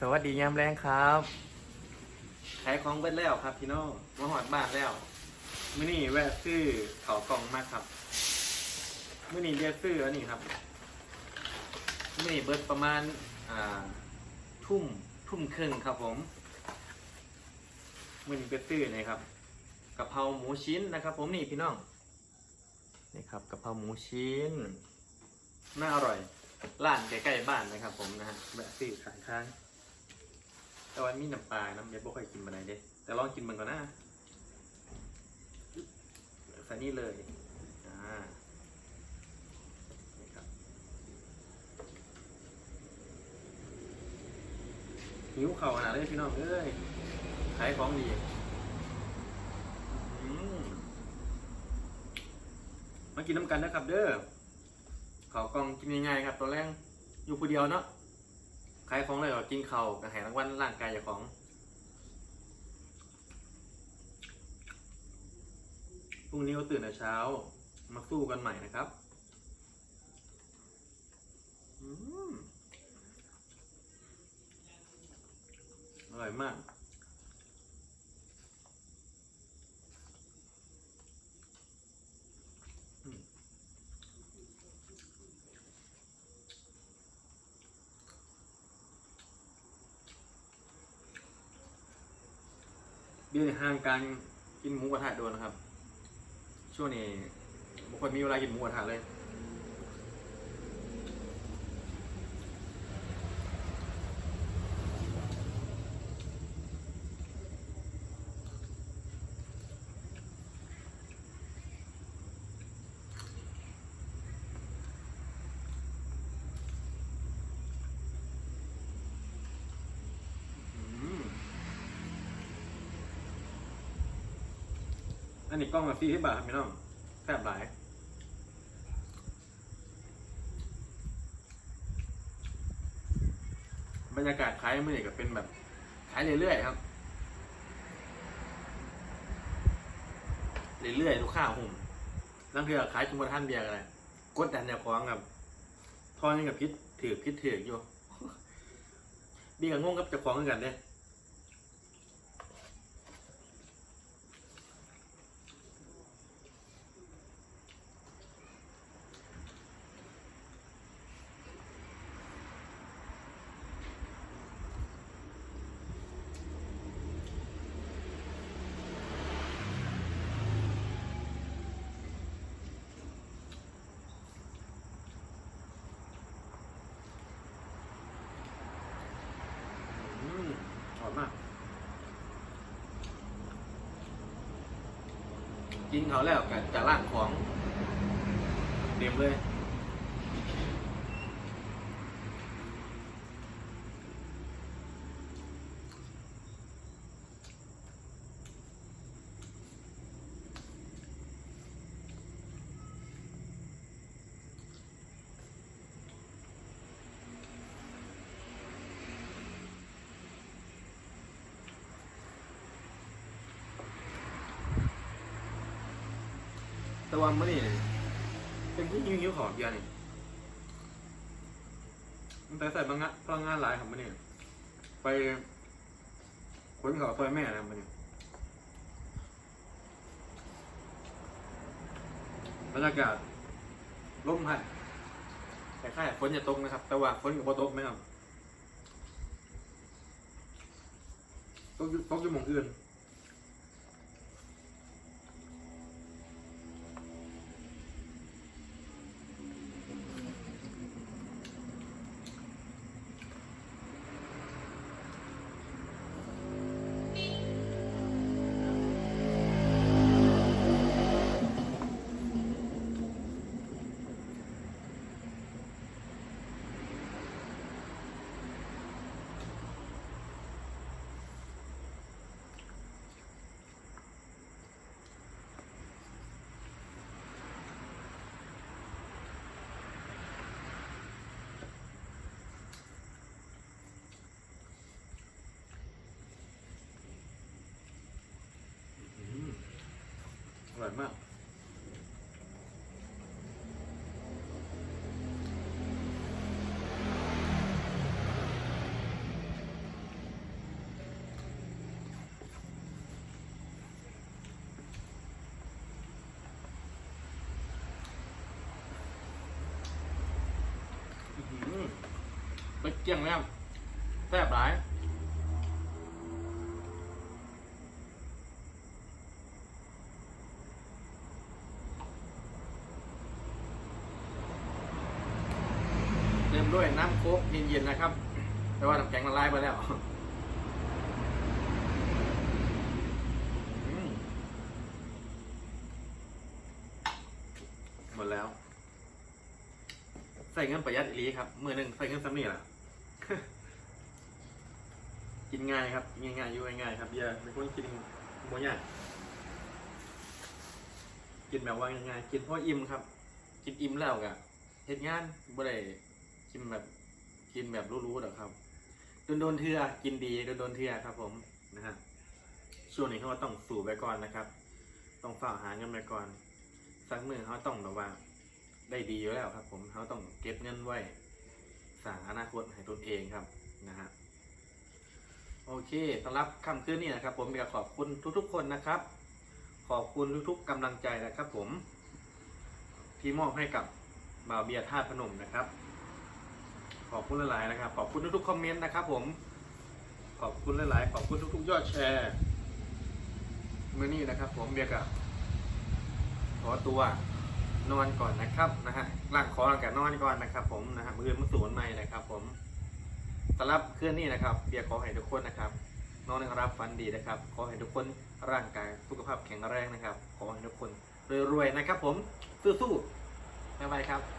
สวัสดียามแรงครับขายของเบิดแล้วครับพี่น้องมาหอดบ้านแล้วมื่อนี้แวะซื้อเขากล่องมาครับมื่อนี้เรียกซื้ออันนี้ครับมื่อนี้เบิดประมาณอ่าทุ่มทุ่มครึ่งครับผมมื่อนี้เบิดซื้อนี่ครับกะเพราหมูชิ้นนะครับ ผมนี่พี่น้องนี่ครับกะเพราหมูชิ้นน่าอร่อยร้านใกล้ๆบ้านนะครับ ผมนะฮะแวะซื้อขายข้าง แต่ว่ามีน้ำปลาน้ำเย็ดบ่ค่อยกินมาไหนใดเด้แต่ลองกินมันก่อนนะใส่นี่เลยอ่านี่ครับหิวเข่าขนาดเลยพี่น้องเอ้ยขายของดีมากินน้ำกันนะครับเด้อข้ากองกินง่ายๆครับตอนแรกอยู่ผู้เดียวเนาะ ขายของเลยก็กินเขากับแหงรางวัลร่างกายอย่าของพรุ่งนี้ก็ตื่นแต่เช้า มาสู้กันใหม่นะครับอร่อยมาก ยืนห่างการกินหมูกระทะโดนนะครับ ช่วงนี้บางคนมีเวลากินหมูกระทะเลย อืมอั นนี้กล้องละสี่สิบบาทครับพี่น้องแซ่บหลายบรรยากาศขายมือนี่ก็เป็นแบบขายเรื่อยๆครับเรื่อยๆลูกค้าหุ่มนั่นคือขายจุงกระท่านเบียร์อะไรกดดันแนวคล้องครับทอนยังกับพิษถือพิษถืออยู่บีกับงงกับจะคล้องกันเนี่ย อืมอร่อยมาก กินเขาแล้วกับจะล่างของเตรียมเลย แต่ว่ามื่อนี้เนี่ยเป็นผู้ยิวยิ้วของเบียร์นี่มันแต่ใส่บางงะพลังงานหลายครับมื่อนี้ไปขนเขาซอยแม่นะมื่อนี้บรรยากาศลมพัดแต่ค่ายฝนจะตกนะครับ แต่ว่าฝนกับพอตกไหมครับตกตกอยู่มองอื่น อร่อยมากไปเกี่ยงแล้วแซ่บหลาย เริ่มด้วยน้ำโค้กเย็นๆนะครับแต่ว่าน้ำแข็งละลายไปแล้วหมดแล้ว ใส่เงินประหยัดอีหลีครับมือหนึ่งใส่เงินสำนีล่ะกินง่ายครับง่ายๆอยู่ง่ายๆครับอย่าเป็นคนกินโมยากกินแบบว่าง่ายๆกินเพราะอิ่มครับ กินอิ่มแล้วกะเฮ็ดงานบ่ได้ กินแบบกินแบบรู้ๆหรอกครับโดนโดนๆเทือกินดีโดนโดนๆเทือครับ ผมนะฮะช่วงนี้เขาต้องสู่ไปก่อนนะครับ ต้องฝ่าหาเงินไปก่อนสักมือเขาต้องแบบว่าได้ดีอยู่แล้วครับ ผมเขาต้องเก็บเงินไว้สร้างอนาคตให้ตนเองครับนะฮะโอเคสำหรับคำคืนนี้นะครับ ผมอยากขอบคุณทุกๆ คนนะครับ ขอบคุณทุกๆกำลังใจนะครับ ผมที่มอบให้กับบ่าวเบียร์ท่าตุพนมนะครับ ขอบคุณหลายๆนะครับ ขอบคุณทุกๆคอมเมนต์นะครับ ผม ขอบคุณหลายๆ ขอบคุณทุกๆ ยอดแชร์เมื่อนี้นะครับ ผมเบียร์กับขอตัวนอนก่อนนะครับนะฮะร่างคอร่างกานอนก่อนนะครับ ผมนะฮะมือมาสวนใหม่นะครับ ผมสำหรับเคลื่อนนี้นะครับเบียร์ขอให้ทุกคนนะครับนอนรับฝันดีนะครับ ขอให้ทุกคนร่างกายสุขภาพแข็งแรงนะครับ ขอให้ทุกคนรวยๆนะครับ ผมสู้ๆบ๊ายบายครับ